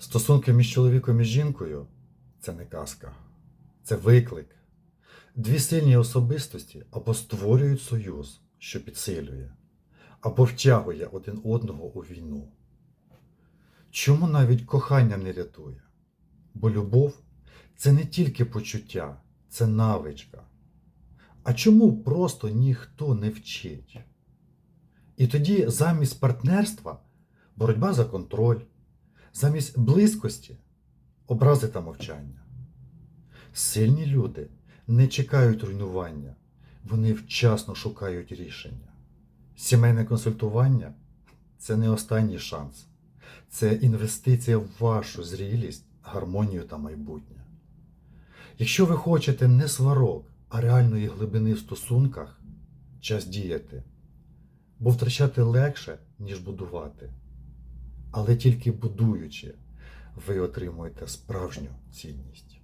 Стосунки між чоловіком і жінкою це не казка, це виклик. Дві сильні особистості або створюють союз, що підсилює, або втягує один одного у війну. Чому навіть кохання не рятує? Бо любов це не тільки почуття, це навичка. А чому просто ніхто не вчить? І тоді замість партнерства боротьба за контроль, замість близькості образи та мовчання. Сильні люди не чекають руйнування, вони вчасно шукають рішення. Сімейне консультування це не останній шанс, це інвестиція в вашу зрілість, гармонію та майбутнє. Якщо ви хочете не сварок, а реальної глибини в стосунках, час діяти, бо втрачати легше, ніж будувати. Але тільки будуючи, ви отримуєте справжню цінність.